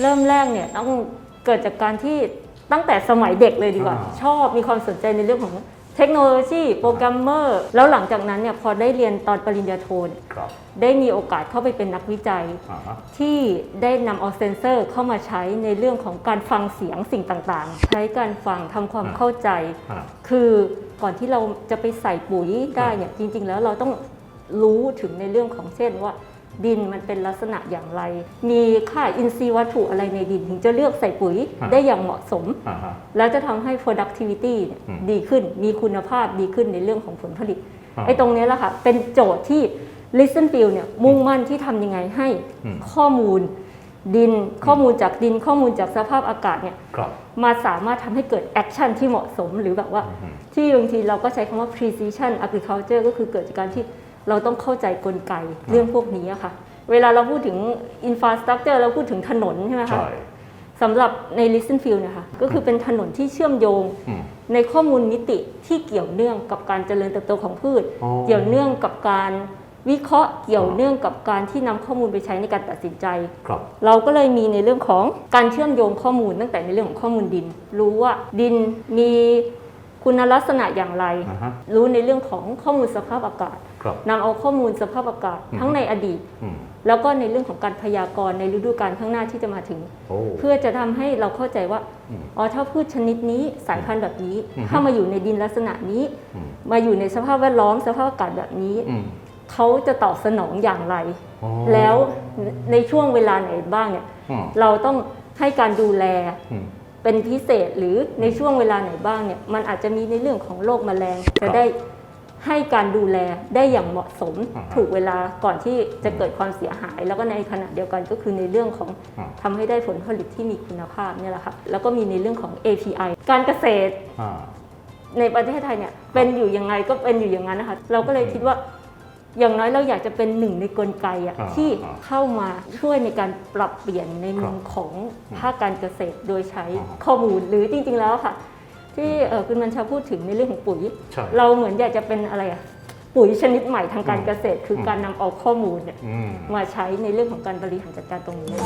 เริ่มแรกเนี่ยต้องเกิดจากการที่ตั้งแต่สมัยเด็กเลยดีกว่า อ่า ชอบมีความสนใจในเรื่องของเทคโนโลยีโปรแกรมเมอร์แล้วหลังจากนั้นเนี่ยพอได้เรียนตอนปริญญาโทเนี่ยครับได้มีโอกาสเข้าไปเป็นนักวิจัย อ่าฮะที่ได้นำเอาเซนเซอร์เข้ามาใช้ในเรื่องของการฟังเสียงสิ่งต่าง ๆ ใช้การฟังทำความอ่าเข้าใจ อ่า คือก่อนที่เราจะไปใส่ปุ๋ยได้เนี่ยจริง ๆ แล้วเราต้องรู้ถึงในเรื่องของเช่นว่า ดินมันเป็นลักษณะอย่างไร มีค่าอินทรีย์วัตถุอะไรในดิน ถึงจะเลือกใส่ปุ๋ยอ่าได้อย่างเหมาะสมอ่าฮะแล้วจะทำให้ productivity เนี่ยอืมดีขึ้นมีคุณภาพดีขึ้นในเรื่องของผลผลิตอ่าไอ้ตรงเนี้ยแหละค่ะเป็นโจทย์ที่ listen feel เนี่ยมุ่งมั่นที่ทำยังไงให้อืมข้อมูลดินข้อมูลจากดินข้อมูลจากสภาพอากาศเนี่ยครับมาสามารถทำให้เกิดแอคชั่นที่เหมาะสมหรือแบบว่าอืมที่บางทีเราก็ใช้คำว่า precision agriculture ก็คือเกิดจากการที่ เราต้องเข้าใจกลไกเรื่องพวกนี้อะค่ะ เวลาเราพูดถึง infrastructure เราพูดถึงถนนใช่ไหมคะใช่สำหรับใน listen field เนะคะก็คือเป็นถนนที่เชื่อมโยงอืมในข้อมูลมิติที่เกี่ยวเนื่องกับการเจริญเติบโตของพืชอ๋อเกี่ยวเนื่องกับการวิเคราะห์เกี่ยวอ๋อเนื่องกับการที่นำข้อมูลไปใช้ในการตัดสินใจครับเราก็เลยมีในเรื่องของการเชื่อมโยงข้อมูลตั้งแต่ในเรื่องของข้อมูลดิน รู้ว่าดินมีคุณลักษณะอย่างไรอ่าฮะรู้ในเรื่องของข้อมูลสภาพอากาศครับ นำเอาข้อมูลสภาพอากาศอืมทั้งในอดีตอืมแล้วก็ในเรื่องของการพยากรณ์ในฤดูกาลข้างหน้าที่จะมาถึงโอ้เพื่อจะทำให้เราเข้าใจว่าอืมอ๋อถ้าพืชชนิดนี้สายพันธุ์แบบนี้อืมถ้ามาอยู่ในดินลักษณะนี้อืมมาอยู่ในสภาพแวดล้อมสภาพอากาศแบบนี้อืมเขาจะตอบสนองอย่างไรอ๋อแล้วในช่วงเวลาไหนบ้างเนี่ยอืมเราต้องให้การดูแลอืมเป็นพิเศษหรือในช่วงเวลาไหนบ้างเนี่ยมันอาจจะมีในเรื่องของโรคแมลงครัจะบได้ ให้การดูแลได้อย่างเหมาะสมอ่าฮะถูกเวลาก่อนที่จะเกิดความเสียหาย แล้วก็ในขณะเดียวกันก็คือในเรื่องของอ่าทำให้ได้ผลผลิตที่มีคุณภาพเนี่ยแหละค่ะแล้วก็มีในเรื่องของ API การเกษตรอ่าในประเทศไทยเนี่ยเป็นอยู่ยังไงก็เป็นอยู่อย่างนั้นนะคะเราก็เลยคิดว่าอย่างน้อยเราอยากจะเป็นหนึ่งในกลไกอะอ่าที่อ่าเข้ามาช่วยในการปรับเปลี่ยนในมุมครับของภาคการเกษตรโดยใช้อ่าข้อมูลหรือจริง ๆ แล้วค่ะ ที่เอ่อคุณบัญชาพูดถึงในเรื่องของปุ๋ยใช่เราเหมือนอยากจะเป็นอะไรอะปุ๋ยชนิดใหม่ทางการอืมเกษตร คืออมการนำเอาข้อมูลเนี่ยอืมมาใช้ในเรื่องของการบริหารจัดการตรงนี้